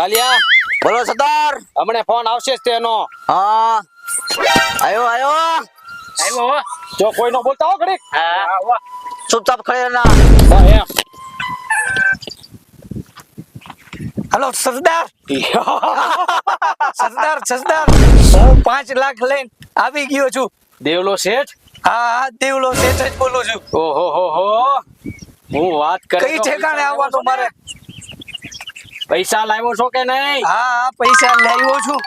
કાલિયા બોલો સરદાર. હમણે ફોન આવશે જ તેનો. હા. આયો આયો. આવ્યો જો કોઈ નો બોલતા હો ઘડીક. હા. ચૂપચાપ ખડે ના. એમ. હલો સરદાર. સરદાર સરદાર. હું પાંચ લાખ લઈને આવી ગયો છું. દેવલો શેઠ? હા દેવલો શેઠ જ બોલું છું. ઓહો હો હો. હું વાત કરી કઈ ઠેકાણે આવવાનું મારે? પૈસા લાવ્યો છો કે નહીં? હા પૈસા લાવ્યો છું.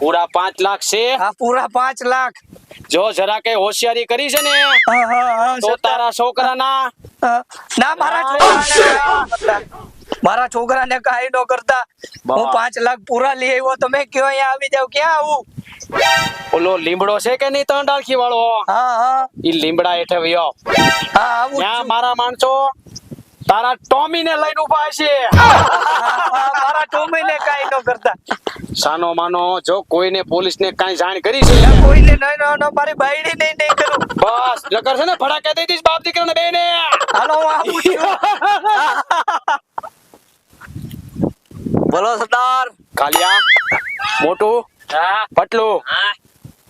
પૂરા પાંચ લાખ છે? હા પૂરા પાંચ લાખ. જો જરા કઈ હોશિયારી કરી છે ને તો તારા છોકરાના. ના મારા મારા છોકરાને કાંઈ નો કરતા. હું પાંચ લાખ પૂરા લઈ આવ્યો. તમે કયો અહીંયા આવી જાવ? ક્યાં આવું? ઓલો લીમડો છે કે નહીં ત્રણ ડાળખી વાળો? હા હા. ઈ લીમડા હેઠે વ્યો. હા આવું. મારા માણસો તારા ટોમી ને લઈને ઊભા છે તારા ટોમી ને કઈ ન કરતા. સાનો માનો જો કોઈને પોલીસને કઈ જાણ કરી છે? કોઈને નહીં નો નો મારી બાયડી નહીં નહીં કરું. બસ નકર છે ને ભડાકે દઈ દઈશ બાપ દીકરાને બેને. હાલો હું બોલો સરદાર. કાલિયા મોટું પટલું.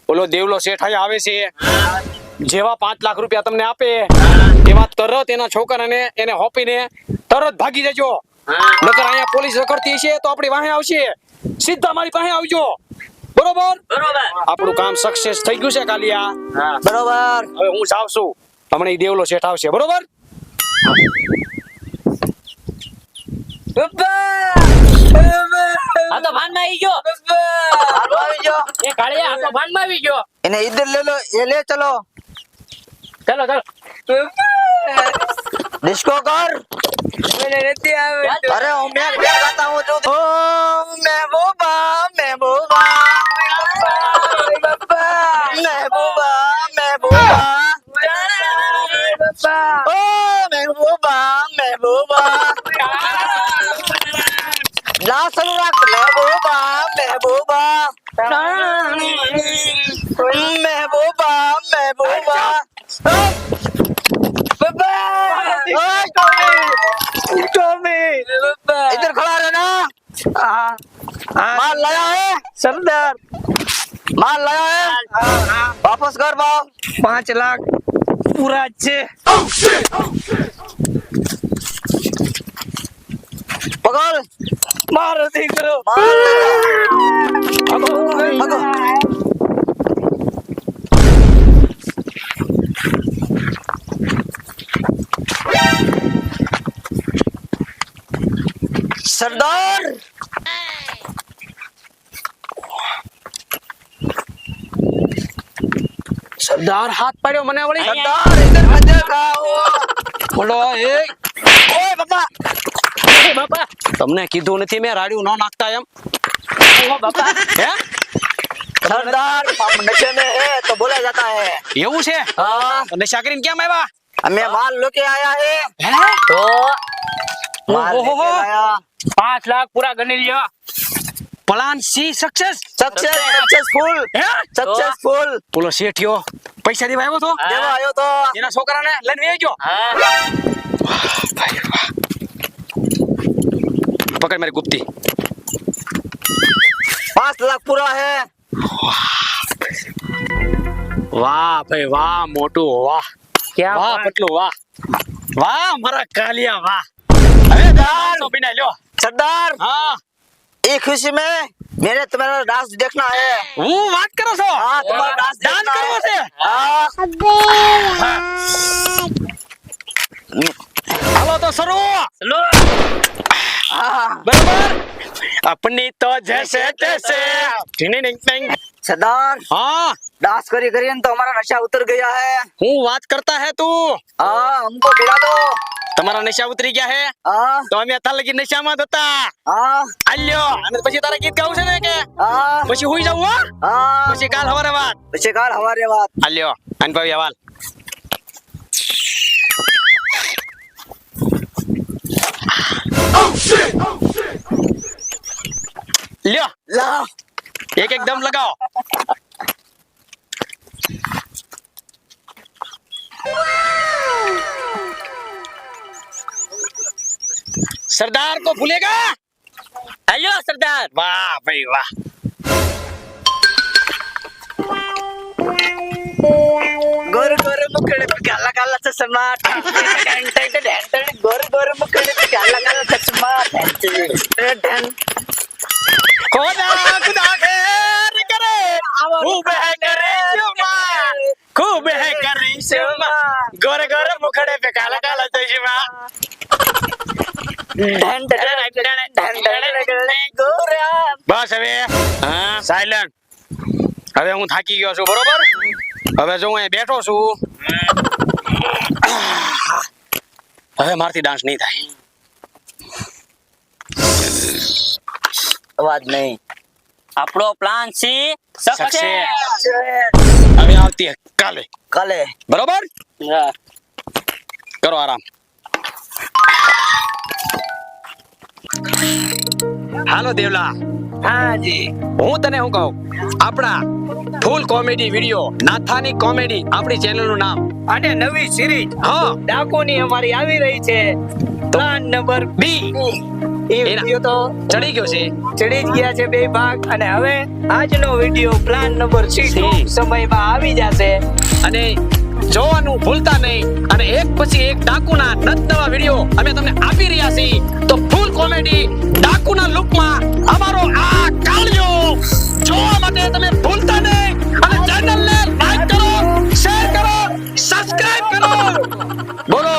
ઓલો દેવલો શેઠ આવે છે. જેવા પાંચ લાખ રૂપિયા તમને આપે એવા તરત એના છોકરાને એને હોપીને તરત ભાગી જજો. નકર અહીંયા પોલીસ રખડતી છે તો આપણી વાહે આવશે. સીધા મારી પાસે આવજો. બરોબર? આપણું કામ સક્સેસ થઈ ગયું છે કાલિયા. બરોબર. હવે હું જાવ છું. હમણાં દેવલો શેઠ આવશે. બરોબર? આવી ગયો. આવી ગયો. એને ઈધર લે લો એ લે ચલો. ચાલો ચાલો. ડિસ્કો કર. મને નથી આવડતું. અરે હું મે ક્યાં કરતા હું છું. ઓ મહેબૂબા મહેબૂબા મહેબૂબા મહેબૂબા. મહેબૂબા ઓ મહેબૂબા મહેબૂબા. हाँ। माल लाया है? सरदार माल लाया है? हाँ, हाँ। वापस कर पाओ। पाँच लाख। पूरा अच्छे। पकड़। मारो देख करो। सरदार। સરદાર હાથ પાડ્યો મને વળી. સરદાર ઇધર મજાક આવો બોલો એ. ઓય બાપા. એ બાપા. તમને કીધું નથી મેં રાડ્યું ન નાખતા એમ. ઓ બાપા. હે? સરદાર નશે મે હે તો બોલા જાતા હે. એવું છે? હા. નશા કરીને કેમ આવ્યા અમે માલ લોકે આયા હે. હે? તો માલ લેકે આયા 5 લાખ પૂરા ગણી લ્યો. Plan C success success successful હે સક્સેસફુલ બોલો શેઠિયો પૈસા દેવા આવ્યો તો દેવા આવ્યો તો એના છોકરાને લઈને વેઈ ગયો હા ભાઈ વાહ પકડ મારી ગુપ્તી 5 લાખ પૂરા હે વાહ ભાઈ વાહ મોટું વાહ ક્યાં વાહ પટલું વાહ વાહ મારા કાલિયા વાહ હવે દાર નો લ્યો સરદાર હા એ ખુશી મે? મેરે તમારો ડાન્સ દેખના હે. હું વાત કરો છો? હા તમારો ડાન્સ ડાન્સ કરવો છે? હા. હાલો તો શરૂ. ચલો હા. अपनी तो जैसे तैसे ટીની ટીંગ ટીંગ. सरदार हाँ डांस करी करी तो हमारा नशा उतर गया है હું વાત करता है તું हाँ हमको खिला दो તમારા નશા ઉતરી ગયા હે हाँ તો અમે અત્યાર લગી નશામાં જ હતા हाँ આલ્યો અને પછી તારા ગીત ગાવું છે ને કે हाँ પછી હુઈ જવું હો हाँ પછી કાલ સવારે વાત પછી કાલ હવારે વાત આલ્યો આન ભાઈ હવાલ લ્યો લા એક એક દમ લગાઓ सरदार को भूलेगा હાલ્યો સરદાર વાહ ભાઈ વાહ ગોર ગોર મુખડે पे काला काला चश्मा टन टन टन टन ગોર ગોર મુખડે पे काला काला चश्मा टन टन ખોદા ખુદા ખેર કરે ખૂબ હે કરે શુમા ખૂબ હે કરે શુમા ગોરે ગોરે મુખડે પે કાલા કાલા બસ હવે હા સાયલન્ટ હવે હું થાકી ગયો છું બરોબર હવે જો હું બેઠો છું હવે મારથી ડાન્સ નહીં થાય અવાજ નહીં. આપણો પ્લાન છે સક્સેસ હવે આવતી કાલે. કાલે. બરોબર? કરો આરામ. હાલો દેવલા. હાજી હું તને શું કહું? આપણા ફૂલ કોમેડી વિડિયો નાથાની કોમેડી આપણી ચેનલનું નામ. અને નવી સિરીઝ હા. ડાકોની અમારી આવી રહી છે. પ્લાન નંબર બી એ વિડિયો તો ચડી ગયો છે. ચડી ગયા છે બે ભાગ અને હવે આજનો વિડિયો પ્લાન નંબર સી સમયમાં આવી જશે. અને જોવાનું ભૂલતા નહીં. અને એક પછી એક ડાકુના નત વિડિયો અમે તમને આપી રહ્યા છીએ. તો ફૂલ કોમેડી ડાકુના લુકમાં અમારો આ કાળિયો. જોવા માટે તમે ભૂલતા નહીં. અને ચેનલને લાઈક કરો શેર કરો સબસ્ક્રાઇબ કરો. બોલો.